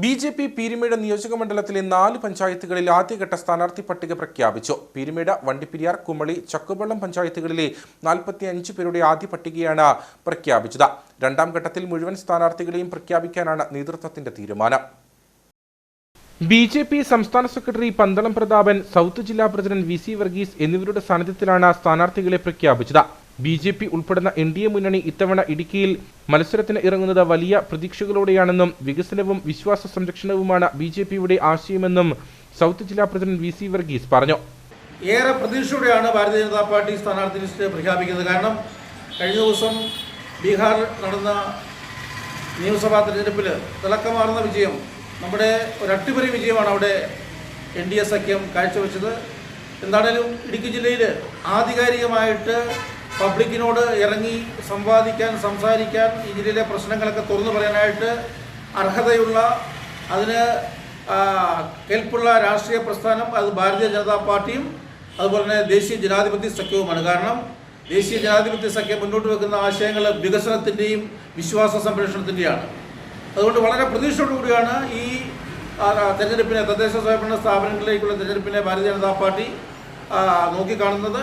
B J P Peermade നിയോജക മണ്ഡലത്തിലെ നാല് പഞ്ചായത്തുകളിൽ ആദ്യഘട്ട സ്ഥാനാർത്ഥി പട്ടിക പ്രഖ്യാപിച്ചു. പീരുമേട് വണ്ടിപ്പെരിയാർ കുമളി ചക്കുവള്ളം പഞ്ചായത്തുകളിലെ നാൽപ്പത്തി അഞ്ച് പേരുടെ ആദ്യ പട്ടികയാണ് പ്രഖ്യാപിച്ചത്. രണ്ടാം ഘട്ടത്തിൽ മുഴുവൻ സ്ഥാനാർത്ഥികളെയും പ്രഖ്യാപിക്കാനാണ് നേതൃത്വത്തിന്റെ തീരുമാനം. ബി ജെ പി സംസ്ഥാന സെക്രട്ടറി പന്തളം പ്രതാപൻ സൗത്ത് ജില്ലാ പ്രസിഡന്റ് വി സി വർഗീസ് എന്നിവരുടെ സാന്നിധ്യത്തിലാണ് സ്ഥാനാർത്ഥികളെ പ്രഖ്യാപിച്ചത്. ബി ജെ പി ഉൾപ്പെടുന്ന എൻ ഡി എ മുന്നണി ഇത്തവണ ഇടുക്കിയിൽ മത്സരത്തിന് ഇറങ്ങുന്നത് വലിയ പ്രതീക്ഷകളോടെയാണെന്നും വികസനവും വിശ്വാസ സംരക്ഷണവുമാണ് ബി ജെ പിയുടെ ആശയമെന്നും സൗത്ത് ജില്ലാ പ്രസിഡന്റ് വി സി വർഗീസ് പറഞ്ഞു. ഏറെ പ്രതീക്ഷയോടെയാണ് ഭാരതീയ ജനതാ പാർട്ടി സ്ഥാനാർത്ഥി ലിസ്റ്റ് പ്രഖ്യാപിക്കുന്നത്. കാരണം കഴിഞ്ഞ ദിവസം ബീഹാർ നടന്ന നിയമസഭാ തെരഞ്ഞെടുപ്പിൽ തിളക്കമാർന്ന വിജയം നമ്മുടെ ഒരു അട്ടിമറി വിജയമാണ് അവിടെ എൻ ഡി എ സഖ്യം കാഴ്ചവെച്ചത്. എന്താണേലും ഇടുക്കി ജില്ലയിൽ ആധികാരികമായിട്ട് പബ്ലിക്കിനോട് ഇറങ്ങി സംവാദിക്കാൻ സംസാരിക്കാൻ ഈ ജില്ലയിലെ പ്രശ്നങ്ങളൊക്കെ തുറന്നു പറയാനായിട്ട് അർഹതയുള്ള അതിന് കെൽപ്പുള്ള രാഷ്ട്രീയ പ്രസ്ഥാനം അത് ഭാരതീയ ജനതാ പാർട്ടിയും അതുപോലെ തന്നെ ദേശീയ ജനാധിപത്യ സഖ്യവുമാണ്. കാരണം ദേശീയ ജനാധിപത്യ സഖ്യം മുന്നോട്ട് വെക്കുന്ന ആശയങ്ങൾ വികസനത്തിന്റെയും വിശ്വാസ സംരക്ഷണത്തിന്റെയാണ്. അതുകൊണ്ട് വളരെ പ്രതീക്ഷയോടുകൂടിയാണ് ഈ തെരഞ്ഞെടുപ്പിനെ തദ്ദേശ സ്വയംഭരണ സ്ഥാപനങ്ങളിലേക്കുള്ള തെരഞ്ഞെടുപ്പിനെ ഭാരതീയ ജനതാ പാർട്ടി നോക്കിക്കാണുന്നത്.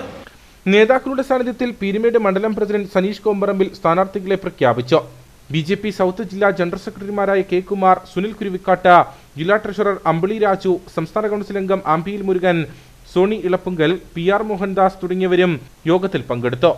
നേതാക്കളുടെ സാന്നിധ്യത്തിൽ പീരുമേട് മണ്ഡലം പ്രസിഡന്റ് സനീഷ് കോമ്പറമ്പിൽ സ്ഥാനാർത്ഥികളെ പ്രഖ്യാപിച്ചു. ബി ജെ പി സൗത്ത് ജില്ലാ ജനറൽ സെക്രട്ടറിമാരായ കെ കുമാർ സുനിൽ കുരുവിക്കാട്ട് ജില്ലാ ട്രഷറർ അമ്പിളി രാജു സംസ്ഥാന കൗൺസിൽ അംഗം ആംപിയിൽ മുരുകൻ സോണി ഇളപ്പുങ്കൽ പി ആർ മോഹൻദാസ് തുടങ്ങിയവരും യോഗത്തിൽ പങ്കെടുത്തു.